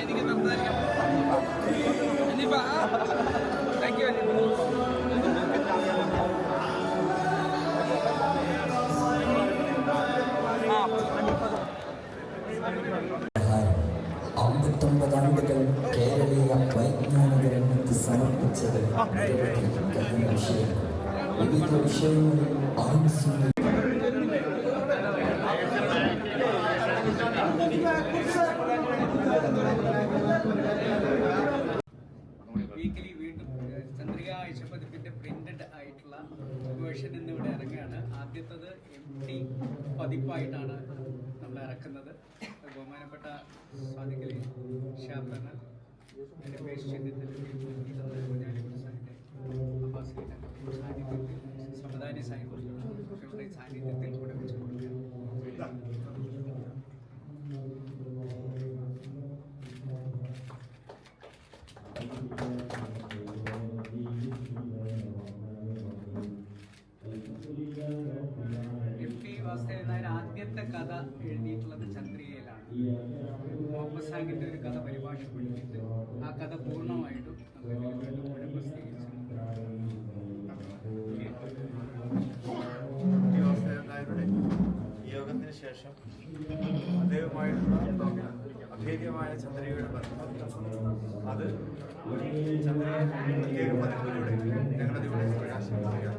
എനിക്ക് സംസാരിക്കാം Haneefa thank you അമ്പത്തൊമ്പത് ആണ്ടുകൾ കേരളീയ വൈജ്ഞാനിക രംഗത്ത് സമർപ്പിച്ചത് നിരവധി വിഷയങ്ങൾ വിവിധ വിഷയങ്ങളിൽ ആയുസ്സുള്ള ചന്ദ്രിക ആഴ്ചപ്പതിപ്പിന്റെ പ്രിന്റഡ് ആയിട്ടുള്ള വേർഷൻ ഇന്നിവിടെ ഇറങ്ങുകയാണ്. ആദ്യത്തത് എം ടി പതിപ്പായിട്ടാണ് നമ്മൾ ഇറക്കുന്നത്. ബഹുമാനപ്പെട്ട സ്വാതികലി ഷാപ്പന രമേശ് ചെന്നിത്തല അഭേദ്യമായ ചന്ദ്രികയുടെ അത് ചന്ദ്രിക പ്രത്യേക പതിപ്പിലൂടെ ഞങ്ങളതിവിടെ പ്രകാശിപ്പിക്കുകയാണ്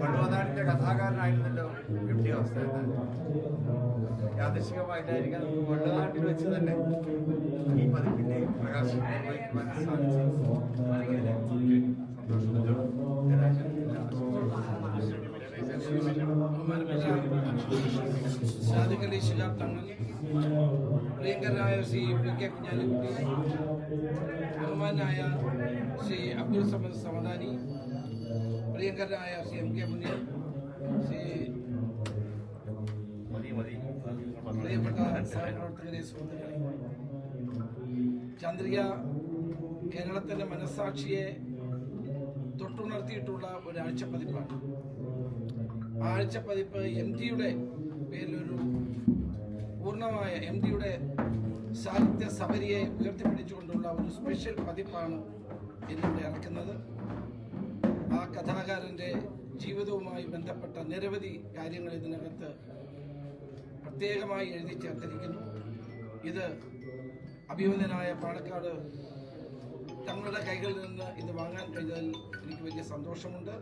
പണ്ടുവനാടിന്റെ കഥാകാരനായിരുന്നല്ലോ എം ടി വാസുദേവൻ യാദൃശികമായിട്ടായിരിക്കാം നമുക്ക് പണ്ടുനാട്ടിൽ വെച്ച് തന്നെ ഈ പതിപ്പിന്റെ പ്രകാശം നിർവഹിക്കുവാൻ സാധിച്ചു സന്തോഷമുണ്ട് പ്രിയങ്കരനായ ശ്രീ പി കെ കുഞ്ഞാലിക്കുട്ടി ബഹുമാനായ ശ്രീ സമദ് സമദാനി പ്രിയങ്കരനായ ശ്രീ എം കെ മുനിയൻ ശ്രീ സുഹൃത്തുക്കളെ ചന്ദ്രിക കേരളത്തിന്റെ മനസാക്ഷിയെ തൊട്ടുണർത്തിയിട്ടുള്ള ഒരാഴ്ച പതിപ്പാണ്. ആഴ്ചപ്പതിപ്പ് എം ടിയുടെ പേരിലൊരു പൂർണമായ എം ടിയുടെ സാഹിത്യ സബരിയെ ഉയർത്തിപ്പിടിച്ചുകൊണ്ടുള്ള ഒരു സ്പെഷ്യൽ പതിപ്പാണ് എന്നിവിടെ ഇറക്കുന്നത്. ആ കഥാകാരന്റെ ജീവിതവുമായി ബന്ധപ്പെട്ട നിരവധി കാര്യങ്ങൾ ഇതിനകത്ത് പ്രത്യേകമായി എഴുതി ചേർത്തിരിക്കുന്നു. ഇത് അഭിമന്യനായ പാലക്കാട് തങ്ങളുടെ കൈകളിൽ നിന്ന് ഇത് വാങ്ങാൻ കഴിഞ്ഞതിൽ എനിക്ക് വലിയ സന്തോഷമുണ്ട്.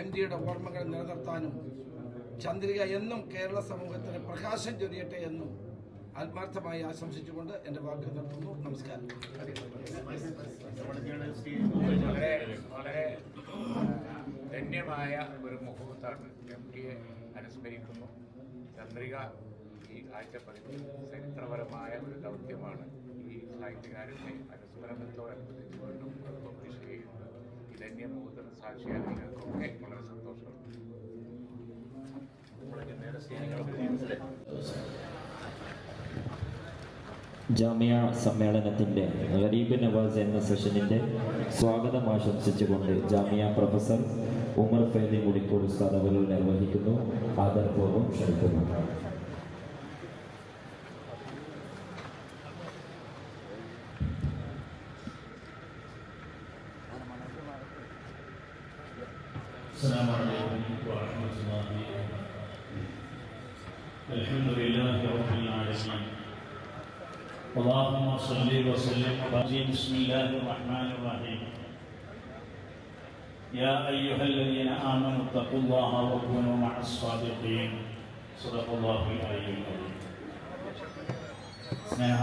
എം ഡിയുടെ ഓർമ്മകൾ നിലനിർത്താനും ചന്ദ്രിക എന്നും കേരള സമൂഹത്തിന് പ്രകാശം ചൊരിയട്ടെ എന്നും ആത്മാർത്ഥമായി ആശംസിച്ചുകൊണ്ട് എന്റെ വാക്ക് നിർത്തുന്നു. നമസ്കാരം. വളരെ വളരെ ധന്യമായ ഒരു മുഹൂർത്താണ് എം ടിയെ അനുസ്മരിക്കുന്നു. ചന്ദ്രിക ഈ ആഴ്ചപ്പതിപ്പ് ചരിത്രപരമായ ഒരു ദൗത്യമാണ് ഈ സാഹിത്യകാരനെ അനുസ്മരണത്തോടെ വീണ്ടും പബ്ലിഷ് ചെയ്യുന്നത് ഈ ധന്യ മുഹൂർത്തത്തിന് സാക്ഷിയാകുന്നതൊക്കെ വളരെ സന്തോഷമുണ്ട് ജാമിയ സമ്മേളനത്തിന്റെ ഗരീബ് നവാസ് എന്ന സെഷനിന്റെ സ്വാഗതം ആശംസിച്ചുകൊണ്ട് ജാമിയ പ്രൊഫസർ ഉമർ ഫൈലി മുടിക്കോട് ഉസ്താദ് അവർ നിർവഹിക്കുന്നു. ആദരപൂർവം ക്ഷണിക്കുന്നു. السلام عليكم ورحمة الله وبركاته الحمد لله رب العالمين اللهم صل وسلم وبارك بسم الله الرحمن الرحيم يا أيها الذين آمنوا اتقوا الله وكونوا مع الصادقين صدق الله العلي العظيم സ്നേഹ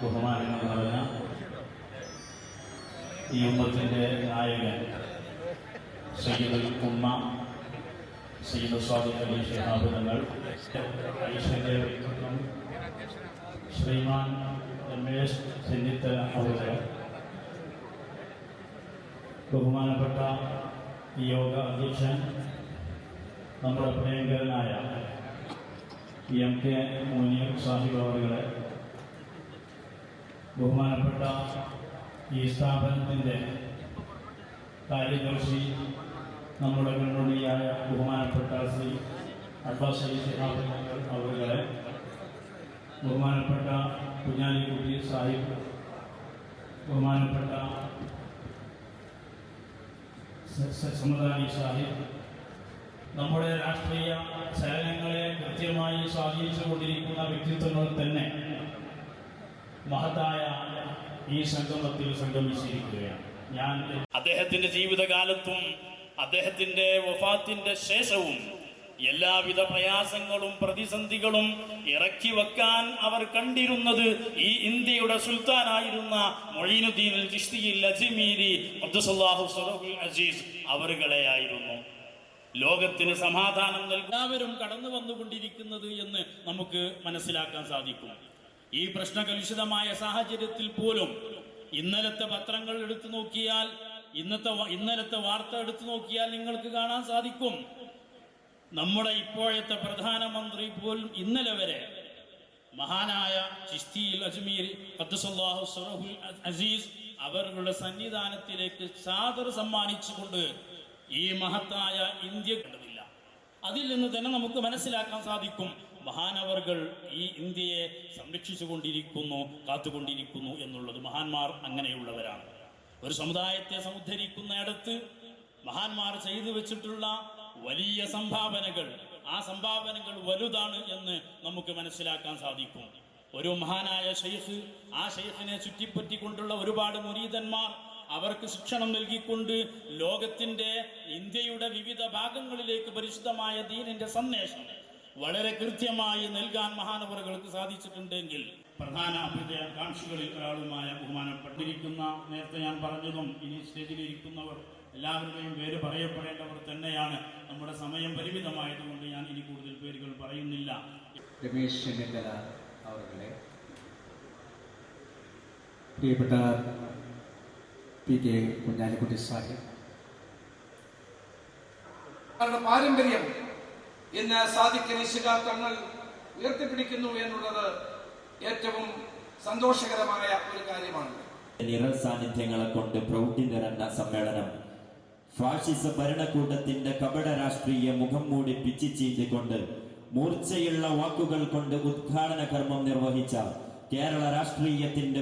ബഹുമാനങ്ങൾ നിറഞ്ഞ ഈ ഉമ്മത്തിൻ്റെ നായകൻ സയ്യിദുൽ ഉമ്മ സയ്യിദ് സ്വാദിഖ് അലി ഷിഹാബ് തങ്ങൾ ഐശ്വര്യ ശ്രീമാൻ രമേശ് ചെന്നിത്തല അവരുടെ ബഹുമാനപ്പെട്ട യോഗ അധ്യക്ഷൻ നമ്മുടെ പ്രിയങ്കരനായ എം കെ മുനീർ സാഹിബ് അവരുടെ ബഹുമാനപ്പെട്ട ഈ സ്ഥാപനത്തിന്റെ കാര്യദർശി നമ്മുടെ മുന്നോടിയായ ബഹുമാനപ്പെട്ട ശ്രീ അബ്ബാസ് അലി ശിഹാബ് അവരുടെ ബഹുമാനപ്പെട്ട കുഞ്ഞാലിക്കുട്ടി സാഹിബ് ബഹുമാനപ്പെട്ട സമദാനി സാഹിബ് നമ്മുടെ രാഷ്ട്രീയ ചലനങ്ങളെ കൃത്യമായി സ്വാധീനിച്ചുകൊണ്ടിരിക്കുന്ന വ്യക്തിത്വങ്ങൾ തന്നെ മഹത്തായ ഈ സംഗമത്തിൽ സംഗമിച്ചിരിക്കുകയാണ്. ഞാൻ അദ്ദേഹത്തിന്റെ ജീവിതകാലത്തും അദ്ദേഹത്തിന്റെ വഫാത്തിന്റെ ശേഷവും എല്ലാവിധ പ്രയാസങ്ങളും പ്രതിസന്ധികളും ഇറക്കി വെക്കാൻ അവർ കണ്ടിരുന്നത് ഈ ഇന്ത്യയുടെ സുൽത്താനായിരുന്ന മൊഴീനുദ്ദീൻ അസീസ് അവരുകളെയായിരുന്നു ലോകത്തിന് സമാധാനം എല്ലാവരും കടന്നു വന്നുകൊണ്ടിരിക്കുന്നത് എന്ന് നമുക്ക് മനസ്സിലാക്കാൻ സാധിക്കും. ഈ പ്രശ്നകലുഷിതമായ സാഹചര്യത്തിൽ പോലും ഇന്നലത്തെ പത്രങ്ങൾ എടുത്തു നോക്കിയാൽ ഇന്നത്തെ ഇന്നലത്തെ വാർത്ത എടുത്തു നോക്കിയാൽ നിങ്ങൾക്ക് കാണാൻ സാധിക്കും. നമ്മുടെ ഇപ്പോഴത്തെ പ്രധാനമന്ത്രി പോലും ഇന്നലെ വരെ മഹാനായ ചിസ്തിയിൽ അജ്മീർ അബ്ദുസല്ലാഹു അസീസ് അവരുടെ സന്നിധാനത്തിലേക്ക് ചാദർ സമ്മാനിച്ചുകൊണ്ട് ഈ മഹത്തായ ഇന്ത്യ കണ്ടതില്ല. അതിൽ നിന്ന് തന്നെ നമുക്ക് മനസ്സിലാക്കാൻ സാധിക്കും മഹാനവർകൾ ഈ ഇന്ത്യയെ സംരക്ഷിച്ചു കൊണ്ടിരിക്കുന്നു കാത്തുകൊണ്ടിരിക്കുന്നു എന്നുള്ളത് മഹാന്മാർ അങ്ങനെയുള്ളവരാണ്. ഒരു സമുദായത്തെ സമുദ്ധരിക്കുന്നിടത്ത് മഹാന്മാർ ചെയ്തു വെച്ചിട്ടുള്ള വലിയ സംഭാവനകൾ. ആ സംഭാവനകൾ വലുതാണ് എന്ന് നമുക്ക് മനസ്സിലാക്കാൻ സാധിക്കും. ഒരു മഹാനായ ഷെയ്ഖ് ആ ഷെയ്ഖിനെ ചുറ്റിപ്പറ്റിക്കൊണ്ടുള്ള ഒരുപാട് മുരീതന്മാർ അവർക്ക് ശിക്ഷണം നൽകിക്കൊണ്ട് ലോകത്തിന്റെ ഇന്ത്യയുടെ വിവിധ ഭാഗങ്ങളിലേക്ക് പരിശുദ്ധമായ ദീനിന്റെ സന്ദേശം വളരെ കൃത്യമായി നൽകാൻ മഹാനവറുകൾക്ക് സാധിച്ചിട്ടുണ്ടെങ്കിൽ പ്രധാന അഭ്യുദയാകാംക്ഷികളിൽ ഒരാളുമായ ബഹുമാനപ്പെട്ടിരിക്കുന്ന നേരത്തെ ഞാൻ പറഞ്ഞതും ഇനി സ്റ്റേജിലിരിക്കുന്നവർ എല്ലാവരുടെയും പേര് പറയപ്പെടേണ്ടവർ തന്നെയാണ്. നമ്മുടെ സമയം പരിമിതമായതുകൊണ്ട് ഞാൻ ഇനി കൂടുതൽ പേരുകൾ പറയുന്നില്ല. രമേശ് ചെന്നിത്തല അവരുടെ പ്രിയപ്പെട്ട പി കെ കുഞ്ഞാലിക്കുട്ടി സാഹിബ്. അവരുടെ പാരമ്പര്യം ഇന്ന് സാധിക്കുന്ന തങ്ങൾ ഉയർത്തിപ്പിടിക്കുന്നു എന്നുള്ളത് ഏറ്റവും സന്തോഷകരമായ ഒരു കാര്യമാണ്. നിറ സാന്നിധ്യങ്ങളെ കൊണ്ട് പ്രൗഢി നിറഞ്ഞ സമ്മേളനം. ഫാഷിസ ഭരണകൂടത്തിന്റെ കപട രാഷ്ട്രീയ മുഖം മൂടി പിച്ചിച്ചീന്തിക്കൊണ്ട് മൂർച്ചയുള്ള വാക്കുകൾ കൊണ്ട് ഉദ്ഘാടന കർമ്മം നിർവഹിച്ച കേരള രാഷ്ട്രീയത്തിന്റെ